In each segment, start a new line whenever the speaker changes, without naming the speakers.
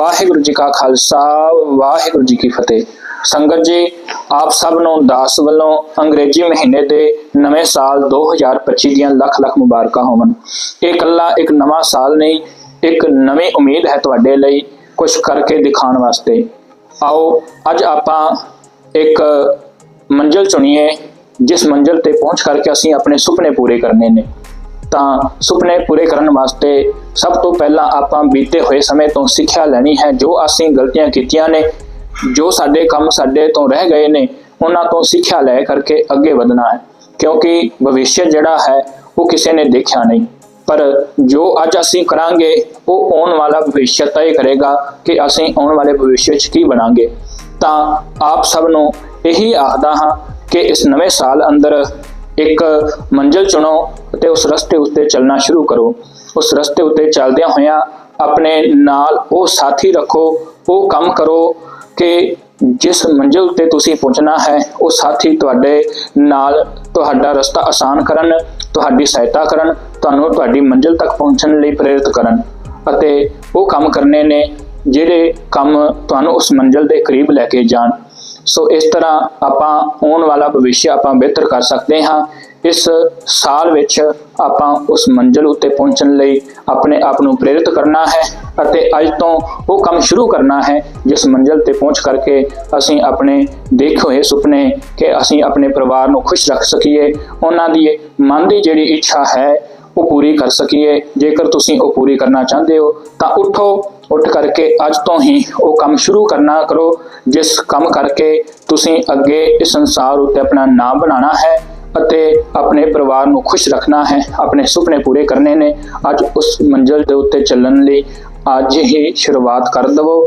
ਵਾਹਿਗੁਰੂ ਜੀ ਕਾ ਖਾਲਸਾ, ਵਾਹਿਗੁਰੂ ਜੀ ਕੀ ਫਤਿਹ। ਸੰਗਤ ਜੀ, ਆਪ ਸਭ ਨੂੰ ਦਾਸ ਵੱਲੋਂ ਅੰਗਰੇਜ਼ੀ ਮਹੀਨੇ ਦੇ ਨਵੇਂ ਸਾਲ 2025 ਦੀਆਂ ਲੱਖ ਲੱਖ ਮੁਬਾਰਕਾਂ ਹੋਵਨ ਇਹ ਇਕੱਲਾ ਇੱਕ ਨਵਾਂ ਸਾਲ ਨਹੀਂ, ਇੱਕ ਨਵੀਂ ਉਮੀਦ ਹੈ ਤੁਹਾਡੇ ਲਈ ਕੁਝ ਕਰਕੇ ਦਿਖਾਉਣ ਵਾਸਤੇ। ਆਓ, ਅੱਜ ਆਪਾਂ ਇੱਕ ਮੰਜ਼ਿਲ ਚੁਣੀਏ, ਜਿਸ ਮੰਜ਼ਿਲ ਤੇ ਪਹੁੰਚ ਕਰਕੇ ਅਸੀਂ ਆਪਣੇ ਸੁਪਨੇ ਪੂਰੇ ਕਰਨੇ ਨੇ। ਤਾਂ ਸੁਪਨੇ ਪੂਰੇ ਕਰਨ ਵਾਸਤੇ ਸਭ ਤੋਂ ਪਹਿਲਾਂ ਆਪਾਂ ਬੀਤੇ ਹੋਏ ਸਮੇਂ ਤੋਂ ਸਿੱਖਿਆ ਲੈਣੀ ਹੈ। ਜੋ ਅਸੀਂ ਗਲਤੀਆਂ ਕੀਤੀਆਂ ਨੇ, ਜੋ ਸਾਡੇ ਕੰਮ ਸਾਡੇ ਤੋਂ ਰਹਿ ਗਏ ਨੇ, ਉਹਨਾਂ ਤੋਂ ਸਿੱਖਿਆ ਲੈ ਕਰਕੇ ਅੱਗੇ ਵਧਣਾ ਹੈ। ਕਿਉਂਕਿ ਭਵਿੱਖ ਜਿਹੜਾ ਹੈ, ਉਹ ਕਿਸੇ ਨੇ ਦੇਖਿਆ ਨਹੀਂ। ਪਰ ਜੋ ਅੱਜ ਅਸੀਂ ਕਰਾਂਗੇ, ਉਹ ਆਉਣ ਵਾਲਾ ਭਵਿੱਖ ਤੈਅ ਕਰੇਗਾ ਕਿ ਅਸੀਂ ਆਉਣ ਵਾਲੇ ਭਵਿੱਖ ਵਿੱਚ ਕੀ ਬਣਾਂਗੇ। ਤਾਂ ਆਪ ਸਭ ਨੂੰ ਇਹੀ ਆਖਦਾ ਹਾਂ ਕਿ ਇਸ ਨਵੇਂ ਸਾਲ ਅੰਦਰ ਇੱਕ ਮੰਜ਼ਿਲ ਚੁਣੋ ਅਤੇ ਉਸ ਰਸਤੇ ਉੱਤੇ ਚੱਲਣਾ ਸ਼ੁਰੂ ਕਰੋ। ਉਸ ਰਸਤੇ ਉੱਤੇ ਚੱਲਦਿਆਂ ਹੋਇਆਂ ਆਪਣੇ ਨਾਲ ਉਹ ਸਾਥੀ ਰੱਖੋ, ਉਹ ਕੰਮ ਕਰੋ ਕਿ ਜਿਸ ਮੰਜ਼ਿਲ ਉੱਤੇ ਤੁਸੀਂ ਪਹੁੰਚਣਾ ਹੈ, ਉਹ ਸਾਥੀ ਤੁਹਾਡੇ ਨਾਲ ਤੁਹਾਡਾ ਰਸਤਾ ਆਸਾਨ ਕਰਨ, ਤੁਹਾਡੀ ਸਹਾਇਤਾ ਕਰਨ, ਤੁਹਾਨੂੰ ਤੁਹਾਡੀ ਮੰਜ਼ਿਲ ਤੱਕ ਪਹੁੰਚਣ ਲਈ ਪ੍ਰੇਰਿਤ ਕਰਨ ਅਤੇ ਉਹ ਕੰਮ ਕਰਨੇ ਨੇ ਜਿਹੜੇ ਕੰਮ ਤੁਹਾਨੂੰ ਉਸ ਮੰਜ਼ਿਲ ਦੇ ਕਰੀਬ ਲੈ ਕੇ ਜਾਣ। ਸੋ ਇਸ ਤਰ੍ਹਾਂ ਆਪਾਂ ਆਉਣ ਵਾਲਾ ਭਵਿੱਖ ਆਪਾਂ ਬਿਹਤਰ ਕਰ ਸਕਦੇ ਹਾਂ। ਇਸ ਸਾਲ ਵਿੱਚ ਆਪਾਂ ਉਸ ਮੰਜ਼ਿਲ ਉੱਤੇ ਪਹੁੰਚਣ ਲਈ ਆਪਣੇ ਆਪ ਨੂੰ ਪ੍ਰੇਰਿਤ ਕਰਨਾ ਹੈ ਅਤੇ ਅੱਜ ਤੋਂ ਉਹ ਕੰਮ ਸ਼ੁਰੂ ਕਰਨਾ ਹੈ ਜਿਸ ਮੰਜ਼ਿਲ ਤੇ ਪਹੁੰਚ ਕਰਕੇ ਅਸੀਂ ਆਪਣੇ ਦੇਖੇ ਹੋਏ ਸੁਪਨੇ ਕਿ ਅਸੀਂ ਆਪਣੇ ਪਰਿਵਾਰ ਨੂੰ ਖੁਸ਼ ਰੱਖ ਸਕੀਏ। ਉਹਨਾਂ ਦੀ ਮਨ ਦੀ ਜਿਹੜੀ ਇੱਛਾ ਹੈ ਉਹ ਪੂਰੀ ਕਰ ਸਕੀਏ। ਜੇਕਰ ਤੁਸੀਂ ਉਹ ਪੂਰੀ ਕਰਨਾ ਚਾਹੁੰਦੇ ਹੋ, ਤਾਂ ਉਠੋ, ਉੱਠ ਕਰਕੇ ਅੱਜ ਤੋਂ ਹੀ ਉਹ ਕੰਮ ਸ਼ੁਰੂ ਕਰਨਾ ਕਰੋ। ਜਿਸ ਕੰਮ ਕਰਕੇ ਤੁਸੀਂ ਅੱਗੇ ਇਸ ਸੰਸਾਰ ਉੱਤੇ ਆਪਣਾ ਨਾਮ ਬਣਾਉਣਾ ਹੈ ਅਤੇ ਆਪਣੇ ਪਰਿਵਾਰ ਨੂੰ ਖੁਸ਼ ਰੱਖਣਾ ਹੈ, ਆਪਣੇ ਸੁਪਨੇ ਪੂਰੇ ਕਰਨੇ ਨੇ, ਅੱਜ ਉਸ ਮੰਜ਼ਿਲ ਦੇ ਉੱਤੇ ਚੱਲਣ ਲਈ ਅੱਜ ਹੀ ਸ਼ੁਰੂਆਤ ਕਰ ਦਵੋ।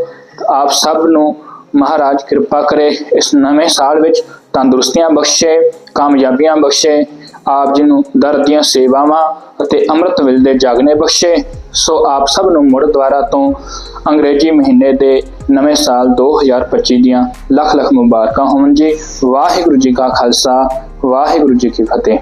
ਆਪ ਸਭ ਨੂੰ ਮਹਾਰਾਜ ਕਿਰਪਾ ਕਰੇ, ਇਸ ਨਵੇਂ ਸਾਲ ਵਿੱਚ ਤੰਦਰੁਸਤੀਆਂ ਬਖਸ਼ੇ, ਕਾਮਯਾਬੀਆਂ ਬਖਸ਼ੇ, ਆਪ ਜੀ ਨੂੰ ਦਰ ਦੀਆਂ ਸੇਵਾਵਾਂ ਅਤੇ ਅੰਮ੍ਰਿਤ ਵੇਲੇ ਦੇ ਜਾਗਨੇ ਬਖਸ਼ੇ, ਸੋ ਆਪ ਸਭ ਨੂੰ ਮੁੜ ਦੁਆਰਾ ਤੋਂ ਅੰਗਰੇਜ਼ੀ ਮਹੀਨੇ ਦੇ ਨਵੇਂ ਸਾਲ 2025 ਦੀਆਂ ਲੱਖ ਲੱਖ ਮੁਬਾਰਕਾਂ ਹੋਣ ਜੀ। ਵਾਹਿਗੁਰੂ ਜੀ ਕਾ ਖਾਲਸਾ, ਵਾਹਿਗੁਰੂ ਜੀ ਕੀ ਫਤਿਹ।